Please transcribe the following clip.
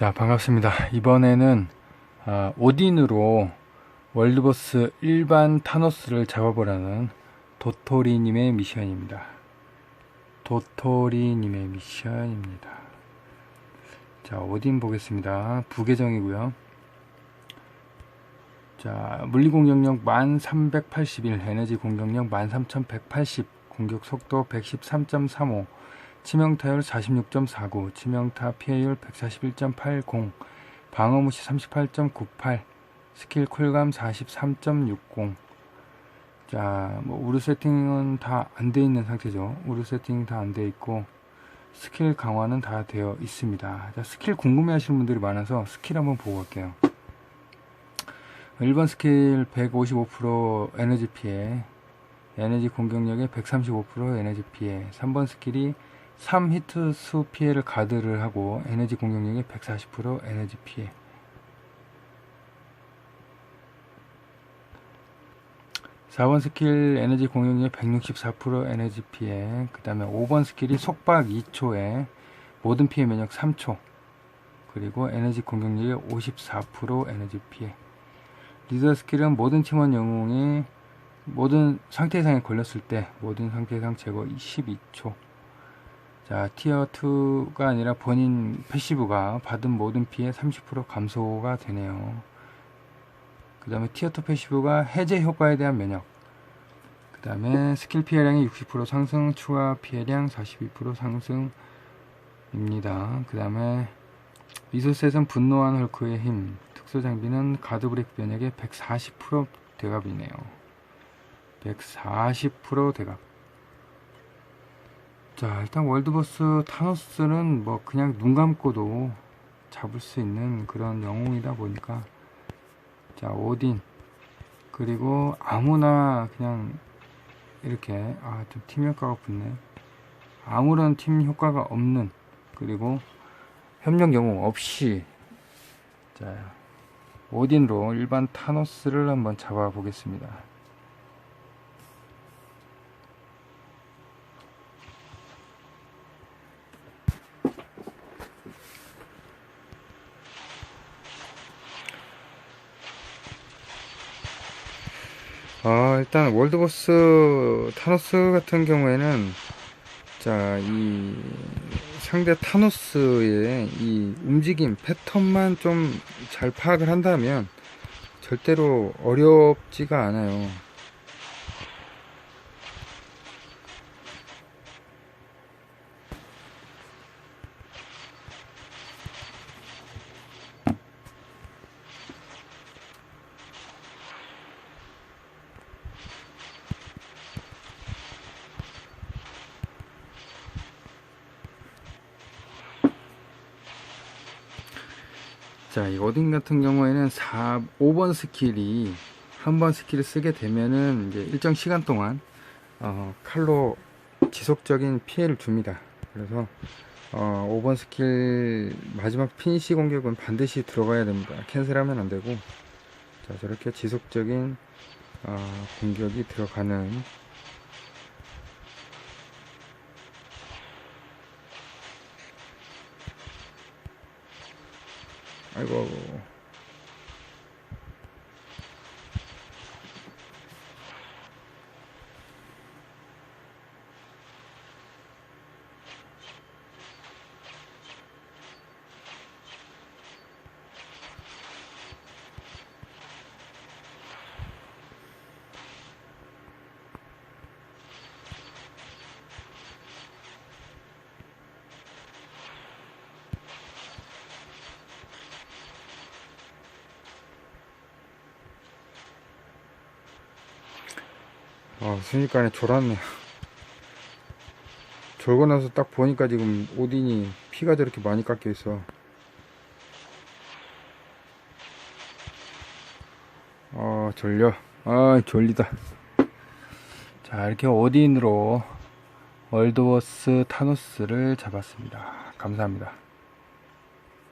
자 반갑습니다. 이번에는 아, 오딘으로 월드보스 일반 타노스를 잡아보라는 도토리님의 미션입니다. 도토리님의 미션입니다. 자 오딘 보겠습니다. 부계정이고요. 자 물리 공격력 1381 에너지 공격력 13180 공격 속도 113.35 치명타율 46.49, 치명타 피해율 141.80, 방어무시 38.98, 스킬 쿨감 43.60. 자, 뭐 우르 세팅은 다 안 돼 있는 상태죠. 우르 세팅 다 안 돼 있고 스킬 강화는 다 되어 있습니다. 자, 스킬 궁금해 하시는 분들이 많아서 스킬 한번 보고 갈게요. 1번 스킬 155% 에너지 피해, 에너지 공격력의 135% 에너지 피해, 3번 스킬이 3히트 수 피해를 가드를 하고 에너지 공격력이 140% 에너지 피해. 4번 스킬 에너지 공격력 164% 에너지 피해. 그 다음에 5번 스킬이 속박 2초에 모든 피해 면역 3초. 그리고 에너지 공격력이 54% 에너지 피해. 리더 스킬은 모든 팀원 영웅이 모든 상태 이상에 걸렸을 때 모든 상태 이상 제거 12초 자, 티어 2가 아니라 본인 패시브가 받은 모든 피해 30% 감소가 되네요. 그 다음에 티어 2 패시브가 해제 효과에 대한 면역. 그 다음에 스킬 피해량이 60% 상승, 추가 피해량 42% 상승입니다. 그 다음에 리소스에선 분노한 헐크의 힘, 특수 장비는 가드 브레이크 면역의 140% 대갑이네요. 140% 대갑. 자 일단 월드버스 타노스는 뭐 그냥 눈 감고도 잡을 수 있는 그런 영웅이다 보니까. 자 오딘. 그리고 아무나 그냥 이렇게 아 좀 팀 효과가 붙네. 아무런 팀 효과가 없는 그리고 협력 영웅 없이. 자 오딘으로 일반 타노스를 한번 잡아 보겠습니다 어, 일단 월드보스 타노스 같은 경우에는 자, 이 상대 타노스의 이 움직임 패턴만 좀 잘 파악을 한다면 절대로 어렵지가 않아요. 자, 이 오딘 같은 경우에는 4, 5번 스킬이 한 번 스킬을 쓰게 되면은 이제 일정 시간 동안 어, 칼로 지속적인 피해를 줍니다. 그래서 어, 5번 스킬 마지막 피니시 공격은 반드시 들어가야 됩니다. 캔슬하면 안 되고 자, 저렇게 지속적인 어, 공격이 들어가는 아이고 아이고 아, 순식간에 졸았네. 졸고 나서 딱 보니까 지금 오딘이 피가 저렇게 많이 깎여 있어. 아, 졸려. 아, 졸리다. 자, 이렇게 오딘으로 월드워스 타노스를 잡았습니다. 감사합니다.